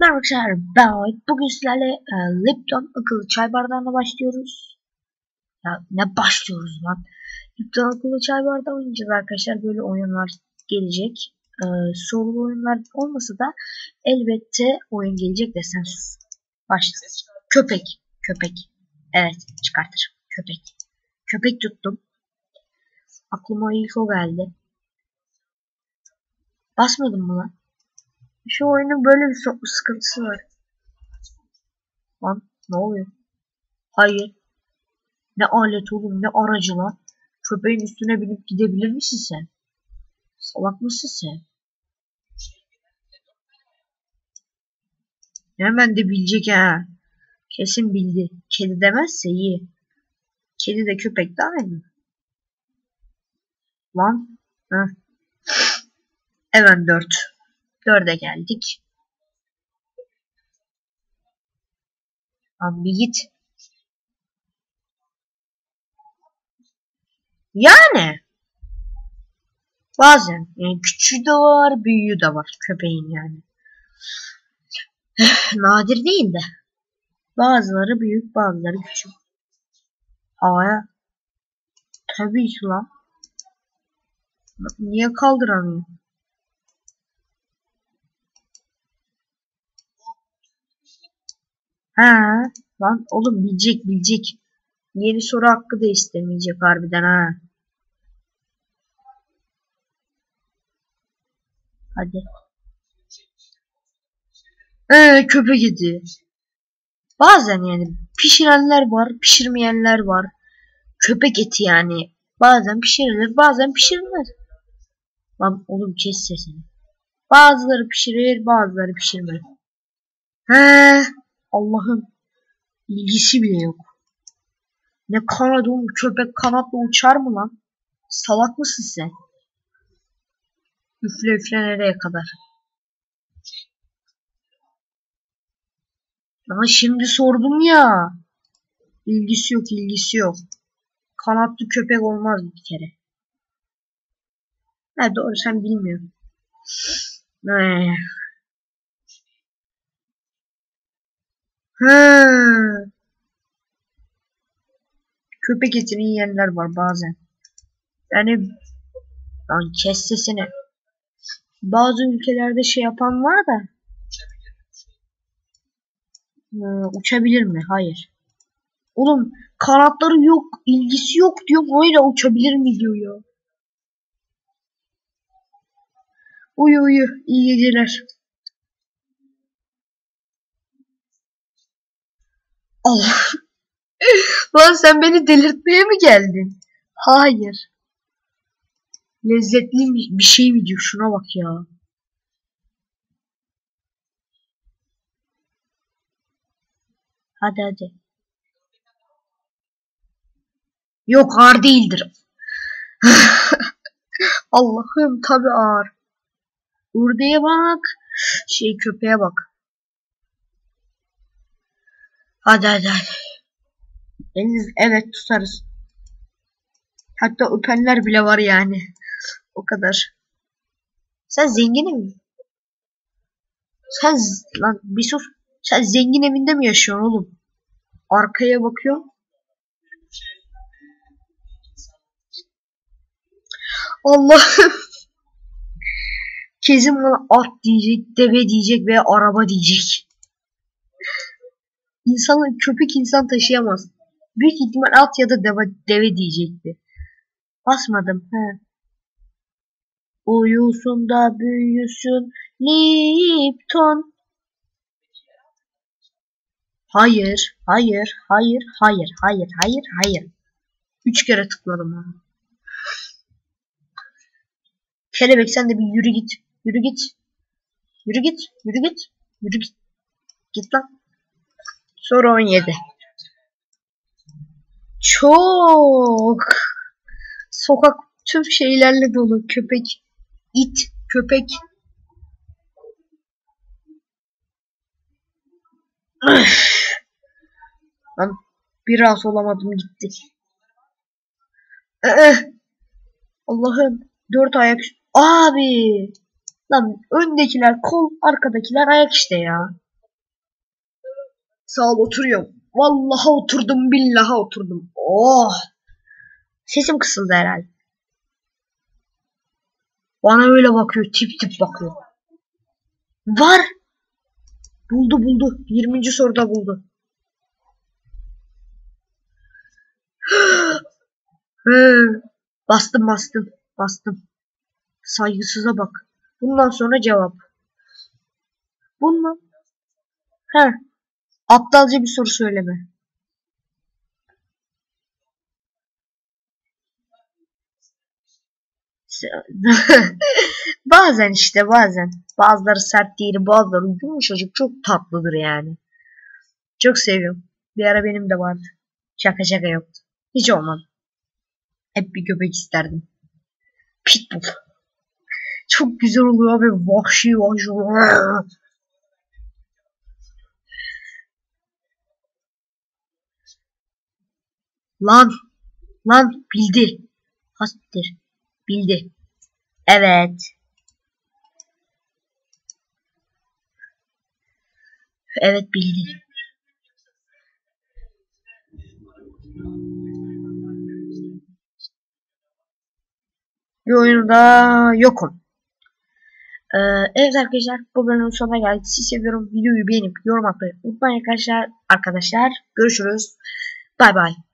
Merhaba arkadaşlar ben Ait. Bugün sizlerle e, Lipton akıllı çay bardağına başlıyoruz. Ya ne başlıyoruz lan? Lipton akıllı çay bardağı oynayacağız arkadaşlar. Böyle oyunlar gelecek. E, sorulu oyunlar olmasa da elbette oyun gelecek de sen sus. Başla. Köpek. Köpek. Evet çıkartır. Köpek. Köpek tuttum. Aklıma ilk o geldi. Basmadım mı lan? Şu oyunun böyle bir sıkıntısı var. Lan ne oluyor? Hayır. Ne alet oğlum ne aracı lan. Köpeğin üstüne binip gidebilir misin sen? Salak mısın sen? Hemen de bilecek ha. Kesin bildi. Kedi demezse iyi. Kedi de köpek de aynı. Lan. Heh. Hemen dört. Dörde geldik. Abi git. Yani. Bazen. Yani küçüğü de var, büyüğü de var. Köpeğin yani. Nadir değil de. Bazıları büyük, bazıları küçük. Havaya. Tabii ki lan. Niye kaldıramıyor? Ha, lan oğlum bilecek bilecek. Yeni soru hakkı da istemeyecek harbiden ha. Hadi. Ee, köpek eti. Bazen yani pişirenler var, pişirmeyenler var. Köpek eti yani. Bazen pişirilir, bazen pişirilmez. Lan oğlum kes sesini. Bazıları pişirir, bazıları pişirmez. He, Allah'ım ilgisi bile yok. Ne kanadı oğlum köpek kanatla uçar mı lan? Salak mısın sen? Üfle üfle nereye kadar? Ama şimdi sordum ya. İlgisi yok ilgisi yok. Kanatlı köpek olmaz bir kere. Ha doğru sen bilmiyorsun. Ee. Ha. Köpek etini yiyenler var bazen. Yani lan kes sesini. Bazı ülkelerde şey yapan var da. Ee, uçabilir mi? Hayır. Oğlum kanatları yok, ilgisi yok diyor. Hayır uçabilir mi diyor ya. Uyu uyu. İyi geceler. Allah. Lan sen beni delirtmeye mi geldin? Hayır. Lezzetli bir şey mi diyor? Şuna bak ya. Hadi hadi. Yok ağır değildir. Allah'ım tabi ağır. Urde'ye bak. Şey köpeğe bak. Hadi hadi hadi. Eliniz evet tutarız. Hatta öpenler bile var yani. O kadar. Sen zengin mi? Sen lan bir sus. Sen zengin evinde mi yaşıyorsun oğlum? Arkaya bakıyorum. Allah'ım. Kesin bana at diyecek, deve diyecek veya araba diyecek. İnsanı köpek insan taşıyamaz. Büyük ihtimal at ya da deve, deve diyecekti. Basmadım. He. Uyusun da büyüsün Lipton. Hayır, hayır, hayır, hayır, hayır, hayır, hayır. Üç kere tıkladım ha. Kelebek sen de bir yürü git. Yürü git. Yürü git. Yürü git. Yürü git. Git lan. Soru 17. Çok. Sokak tüm şeylerle dolu. Köpek, it, köpek. Lan biraz olamadım gitti. Ee, Allah'ım dört ayak abi. Lan öndekiler kol, arkadakiler ayak işte ya. Sağ ol oturuyorum. Vallahi oturdum billahi oturdum. Oh. Sesim kısıldı herhalde. Bana öyle bakıyor tip tip bakıyor. Var. Buldu buldu. 20. soruda buldu. Bastım bastım. Bastım. Saygısıza bak. Bundan sonra cevap. Bundan. He. Aptalca bir soru söyleme. bazen işte bazen. Bazıları sert değil, bazıları yumuşacık çok tatlıdır yani. Çok seviyorum. Bir ara benim de vardı. Şaka şaka yoktu. Hiç olmadı. Hep bir köpek isterdim. Pitbull. Çok güzel oluyor abi. Vahşi vahşi. Lan. Lan bildi. Hastir. Bildi. Evet. Evet bildi. Bir oyunda yokum. Ee, evet arkadaşlar bu bölümün sonuna geldik. Sizi seviyorum. Videoyu beğenip yorum atmayı unutmayın arkadaşlar. Arkadaşlar görüşürüz. Bay bay.